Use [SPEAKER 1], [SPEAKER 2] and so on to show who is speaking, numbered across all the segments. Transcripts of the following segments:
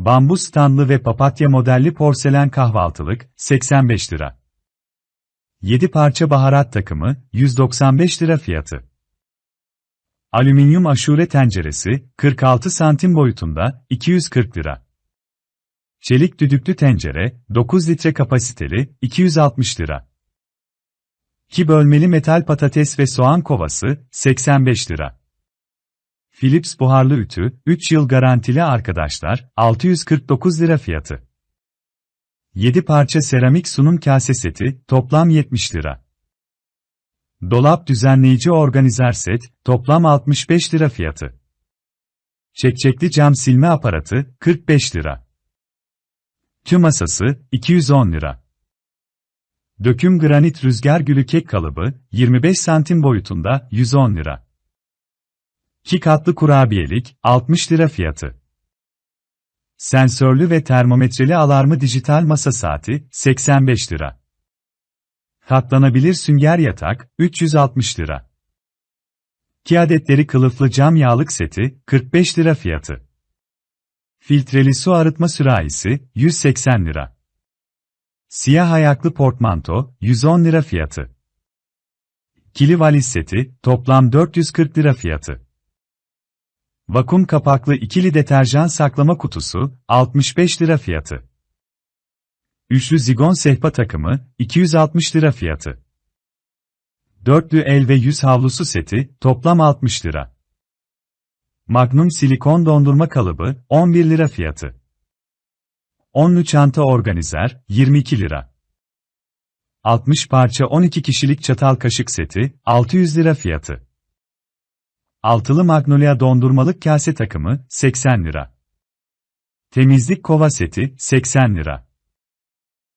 [SPEAKER 1] Bambu standlı ve papatya modelli porselen kahvaltılık, 85 lira. 7 parça baharat takımı, 195 lira fiyatı. Alüminyum aşure tenceresi, 46 santim boyutunda, 240 lira. Çelik düdüklü tencere, 9 litre kapasiteli, 260 lira. 2 bölmeli metal patates ve soğan kovası, 85 lira. Philips buharlı ütü, 3 yıl garantili arkadaşlar, 649 lira fiyatı. 7 parça seramik sunum kase seti, toplam 70 lira. Dolap düzenleyici organizer set, toplam 65 lira fiyatı. Çekçekli cam silme aparatı, 45 lira. Tü masası, 210 lira. Döküm granit rüzgar gülü kek kalıbı, 25 santim boyutunda, 110 lira. 2 katlı kurabiyelik, 60 lira fiyatı. Sensörlü ve termometreli alarmı dijital masa saati, 85 lira. Katlanabilir sünger yatak, 360 lira. 2 adetleri kılıflı cam yağlık seti, 45 lira fiyatı. Filtreli su arıtma sürahisi, 180 lira. Siyah ayaklı portmanto, 110 lira fiyatı. Kili valiz seti, toplam 440 lira fiyatı. Vakum kapaklı ikili deterjan saklama kutusu, 65 lira fiyatı. Üçlü zigon sehpa takımı, 260 lira fiyatı. Dörtlü el ve yüz havlusu seti, toplam 60 lira. Magnum silikon dondurma kalıbı, 11 lira fiyatı. Onlu çanta organizer, 22 lira. 60 parça 12 kişilik çatal kaşık seti, 600 lira fiyatı. Altılı Magnolia dondurmalık kase takımı, 80 lira. Temizlik kova seti, 80 lira.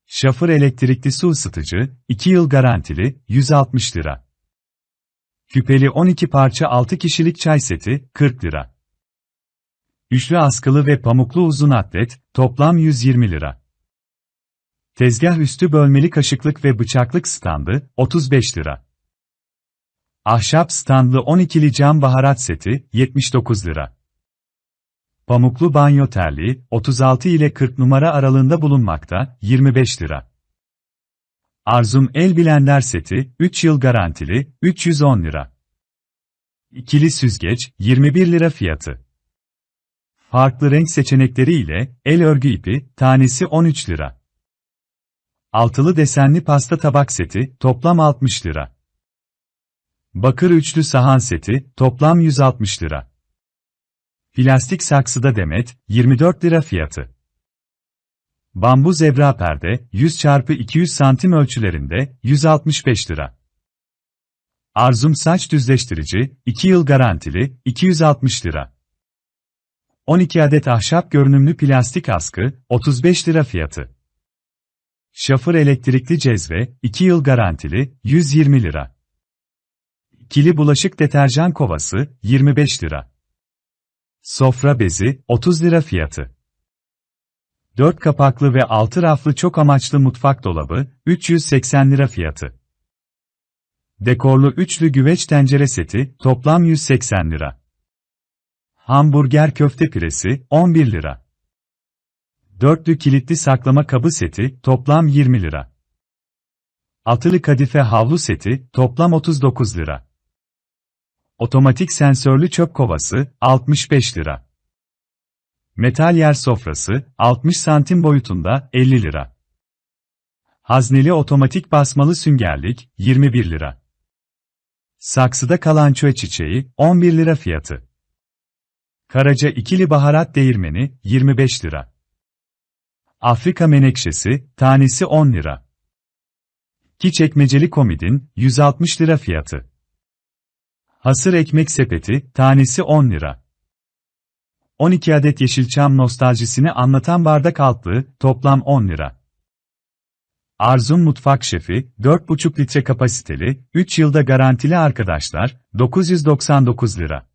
[SPEAKER 1] Şafır elektrikli su ısıtıcı, 2 yıl garantili, 160 lira. Küpeli 12 parça 6 kişilik çay seti, 40 lira. Üçlü askılı ve pamuklu uzun atlet, toplam 120 lira. Tezgah üstü bölmeli kaşıklık ve bıçaklık standı, 35 lira. Ahşap standlı 12'li cam baharat seti, 79 lira. Pamuklu banyo terliği, 36 ile 40 numara aralığında bulunmakta, 25 lira. Arzum el blender seti, 3 yıl garantili, 310 lira. İkili süzgeç, 21 lira fiyatı. Farklı renk seçenekleri ile, el örgü ipi, tanesi 13 lira. Altılı desenli pasta tabak seti, toplam 60 lira. Bakır üçlü sahan seti, toplam 160 lira. Plastik saksıda demet, 24 lira fiyatı. Bambu zebra perde, 100 x 200 santim ölçülerinde, 165 lira. Arzum saç düzleştirici, 2 yıl garantili, 260 lira. 12 adet ahşap görünümlü plastik askı, 35 lira fiyatı. Şafır elektrikli cezve, 2 yıl garantili, 120 lira. Kili bulaşık deterjan kovası, 25 lira. Sofra bezi, 30 lira fiyatı. 4 kapaklı ve 6 raflı çok amaçlı mutfak dolabı, 380 lira fiyatı. Dekorlu üçlü güveç tencere seti, toplam 180 lira. Hamburger köfte piresi, 11 lira. Dörtlü kilitli saklama kabı seti, toplam 20 lira. Altılı kadife havlu seti, toplam 39 lira. Otomatik sensörlü çöp kovası, 65 lira. Metal yer sofrası, 60 santim boyutunda, 50 lira. Hazneli otomatik basmalı süngerlik, 21 lira. Saksıda kalan çöğ çiçeği, 11 lira fiyatı. Karaca ikili baharat değirmeni, 25 lira. Afrika menekşesi, tanesi 10 lira. Ki çekmeceli komidin, 160 lira fiyatı. Hasır ekmek sepeti, tanesi 10 lira. 12 adet Yeşilçam nostaljisini anlatan bardak altlığı, toplam 10 lira. Arzum Mutfak Şefi, 4,5 litre kapasiteli, 3 yılda garantili arkadaşlar, 999 lira.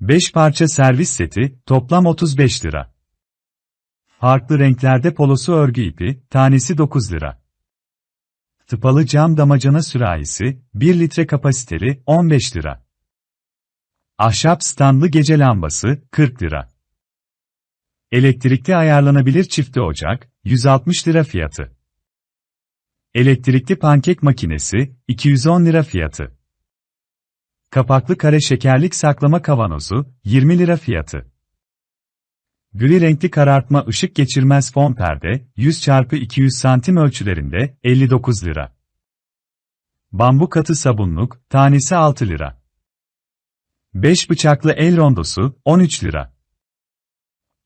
[SPEAKER 1] 5 parça servis seti, toplam 35 lira. Farklı renklerde polosu örgü ipi, tanesi 9 lira. Tıpalı cam damacana sürahisi, 1 litre kapasiteli, 15 lira. Ahşap standlı gece lambası, 40 lira. Elektrikli ayarlanabilir çifte ocak, 160 lira fiyatı. Elektrikli pankek makinesi, 210 lira fiyatı. Kapaklı kare şekerlik saklama kavanozu, 20 lira fiyatı. Gri renkli karartma ışık geçirmez fon perde, 100 x 200 santim ölçülerinde, 59 lira. Bambu katı sabunluk, tanesi 6 lira. 5 bıçaklı el rondosu, 13 lira.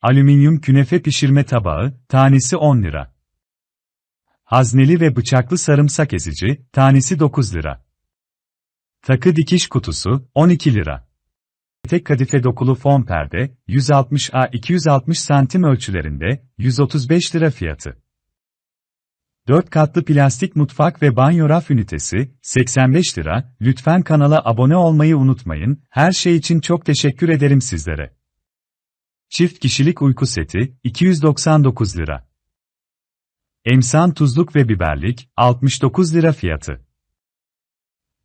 [SPEAKER 1] Alüminyum künefe pişirme tabağı, tanesi 10 lira. Hazneli ve bıçaklı sarımsak ezici, tanesi 9 lira. Takı dikiş kutusu, 12 lira. Tek kadife dokulu fon perde, 160A 260 santim ölçülerinde, 135 lira fiyatı. 4 katlı plastik mutfak ve banyo raf ünitesi, 85 lira, lütfen kanala abone olmayı unutmayın, her şey için çok teşekkür ederim sizlere. Çift kişilik uyku seti, 299 lira. Emsan tuzluk ve biberlik, 69 lira fiyatı.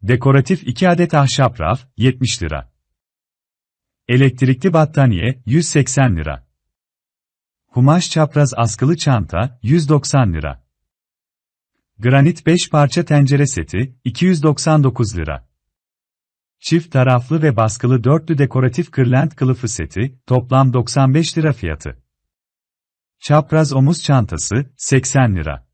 [SPEAKER 1] Dekoratif 2 adet ahşap raf, 70 lira. Elektrikli battaniye, 180 lira. Kumaş çapraz askılı çanta, 190 lira. Granit 5 parça tencere seti, 299 lira. Çift taraflı ve baskılı dörtlü dekoratif kırlent kılıfı seti, toplam 95 lira fiyatı. Çapraz omuz çantası, 80 lira.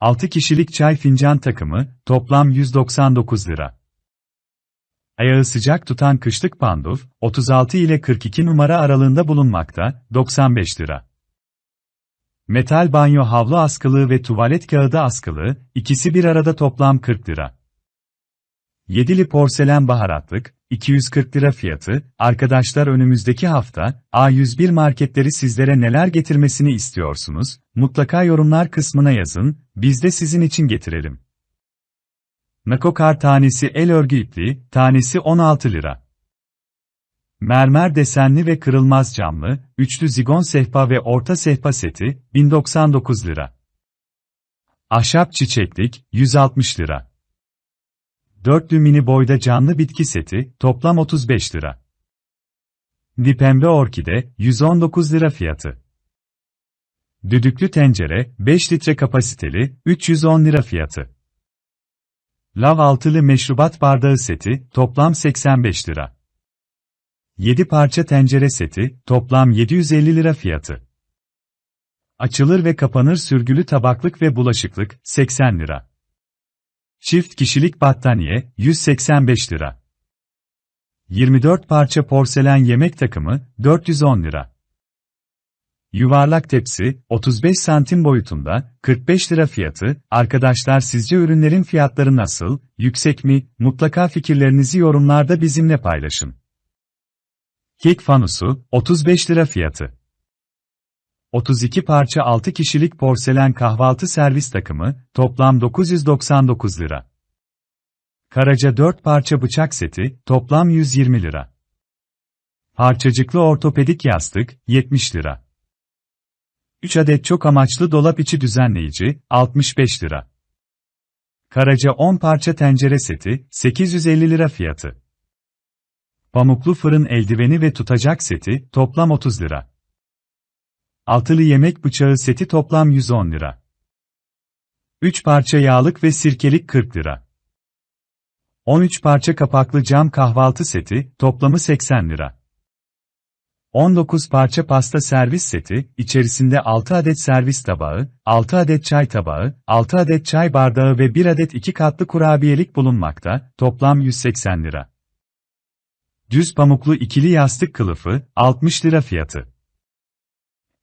[SPEAKER 1] 6 kişilik çay fincan takımı, toplam 199 lira. Ayağı sıcak tutan kışlık panduf, 36 ile 42 numara aralığında bulunmakta, 95 lira. Metal banyo havlu askılığı ve tuvalet kağıdı askılığı, ikisi bir arada toplam 40 lira. Yedili porselen baharatlık, 240 lira fiyatı, arkadaşlar önümüzdeki hafta, A101 marketleri sizlere neler getirmesini istiyorsunuz, mutlaka yorumlar kısmına yazın, biz de sizin için getirelim. Nakokar tanesi el örgü ipliği, tanesi 16 lira. Mermer desenli ve kırılmaz camlı, üçlü zigon sehpa ve orta sehpa seti, 1099 lira. Ahşap çiçeklik, 160 lira. Dörtlü mini boyda canlı bitki seti, toplam 35 lira. Dipembe orkide, 119 lira fiyatı. Düdüklü tencere, 5 litre kapasiteli, 310 lira fiyatı. Lav altılı meşrubat bardağı seti, toplam 85 lira. 7 parça tencere seti, toplam 750 lira fiyatı. Açılır ve kapanır sürgülü tabaklık ve bulaşıklık, 80 lira. Çift kişilik battaniye, 185 lira. 24 parça porselen yemek takımı, 410 lira. Yuvarlak tepsi, 35 santim boyutunda, 45 lira fiyatı. Arkadaşlar sizce ürünlerin fiyatları nasıl, yüksek mi? Mutlaka fikirlerinizi yorumlarda bizimle paylaşın. Kek fanusu, 35 lira fiyatı. 32 parça 6 kişilik porselen kahvaltı servis takımı, toplam 999 lira. Karaca 4 parça bıçak seti, toplam 120 lira. Parçacıklı ortopedik yastık, 70 lira. 3 adet çok amaçlı dolap içi düzenleyici, 65 lira. Karaca 10 parça tencere seti, 850 lira fiyatı. Pamuklu fırın eldiveni ve tutacak seti, toplam 30 lira. Altılı yemek bıçağı seti toplam 110 lira. 3 parça yağlık ve sirkelik 40 lira. 13 parça kapaklı cam kahvaltı seti, toplamı 80 lira. 19 parça pasta servis seti, içerisinde 6 adet servis tabağı, 6 adet çay tabağı, 6 adet çay bardağı ve 1 adet 2 katlı kurabiyelik bulunmakta, toplam 180 lira. Düz pamuklu ikili yastık kılıfı, 60 lira fiyatı.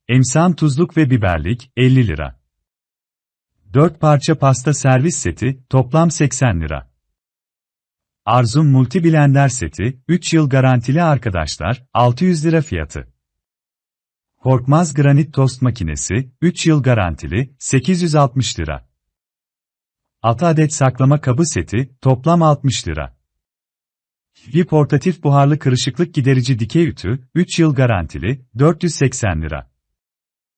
[SPEAKER 1] Emsan tuzluk ve biberlik, 50 lira. 4 parça pasta servis seti, toplam 80 lira. Arzum Multi Blender seti, 3 yıl garantili arkadaşlar, 600 lira fiyatı. Korkmaz granit tost makinesi, 3 yıl garantili, 860 lira. 6 adet saklama kabı seti, toplam 60 lira. Bir portatif buharlı kırışıklık giderici dikey ütü, 3 yıl garantili, 480 lira.